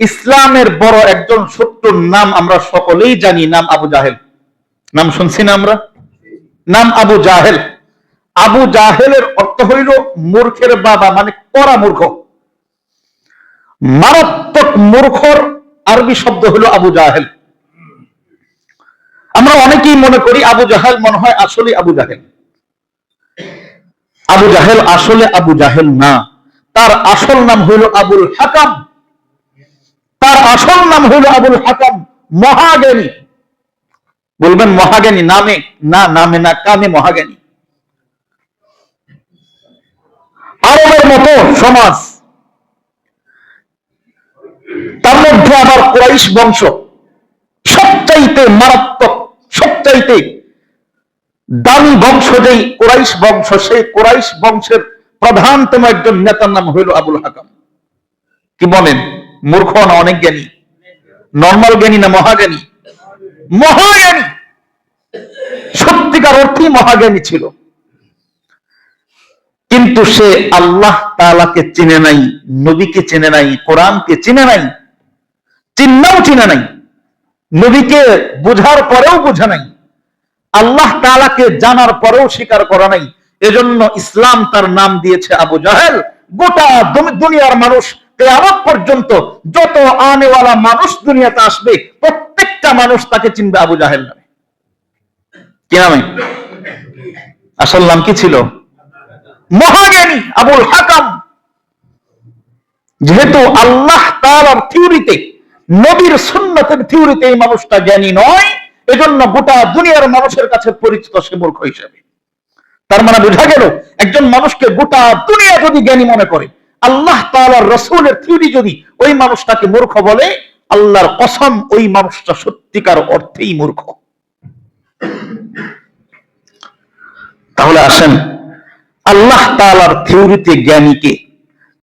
ইসলামের বড় একজন শত্রুর নাম আমরা সকলেই জানি, নাম আবু জাহেল। নাম শুনছি না আমরা? নাম আবু জাহেল। আবু জাহেলের অর্থ হইল মূর্খের বাবা মানে করা মূর্খ। মারাত্মক মূর্খর আরবি শব্দ হলো আবু জাহেল। আমরা অনেকেই মনে করি আবু জাহেল মনে হয় আসলে আবু জাহেল। আবু জাহেল আসলে আবু জাহেল না। তার আসল নাম হইল আবুল হাকাম। তার আসল নাম হইল আবুল হাকাম মহাজ্ঞানী। বলবেন মহাজ্ঞানী নামে, না নামে না, কামে মহাজ্ঞানী। আরবের মতো সমাজ। তার মধ্যে আবার কোরাইশ বংশ সবচাইতে মারাত্মক, সবচাইতে দামি বংশ যেই কোরাইশ বংশ, সেই কোরাইশ বংশের প্রধানতম একজন নেতার নাম হইল আবুল হাকাম। কি বলেন? মূর্খ না অনেক জ্ঞানী। নর্মাল জ্ঞানী না মহাজ্ঞানী? মহাজ্ঞানী! সত্যিকার অর্থেই মহাজ্ঞানী ছিল। কিন্তু সে আল্লাহ তালাকে চিনে নাই, নবীকে চিনে নাই, কোরআনকে চিনে নাই চিন্নাও চিনে নাই, নবীকে বুঝার পরেও বুঝে নাই, আল্লাহ তালাকে জানার পরেও স্বীকার করা নাই। এজন্য ইসলাম তার নাম দিয়েছে আবু জাহেল। গোটা দুনিয়ার মানুষ কেয়ামত পর্যন্ত যত আনেওয়ালা মানুষ দুনিয়াতে আসবে, প্রত্যেকটা মানুষ তাকে চিনবে আবু জাহেল নামে। কি নামে? আসল নাম কি ছিল? মহাজ্ঞানী আবুল হাকাম। যেহেতু আল্লাহ তাআলার থিওরিতে, নবীর সুন্নতের থিওরিতে এই মানুষটা জ্ঞানী নয়, এজন্য গোটা দুনিয়ার মানুষের কাছে পরিচিত সে মূর্খ হিসেবে। তার মানে বোঝা গেল, একজন মানুষকে গোটা দুনিয়া যদি জ্ঞানী মনে করে আল্লাহ তালার রসুলের থিওরি যদি ওই মানুষটাকে মূর্খ বলে, আল্লাহর কসম ওই মানুষটা সত্যিকার অর্থেই মূর্খ। তাহলে আসেন, আল্লাহ তালার থিওরিতে জ্ঞানীকে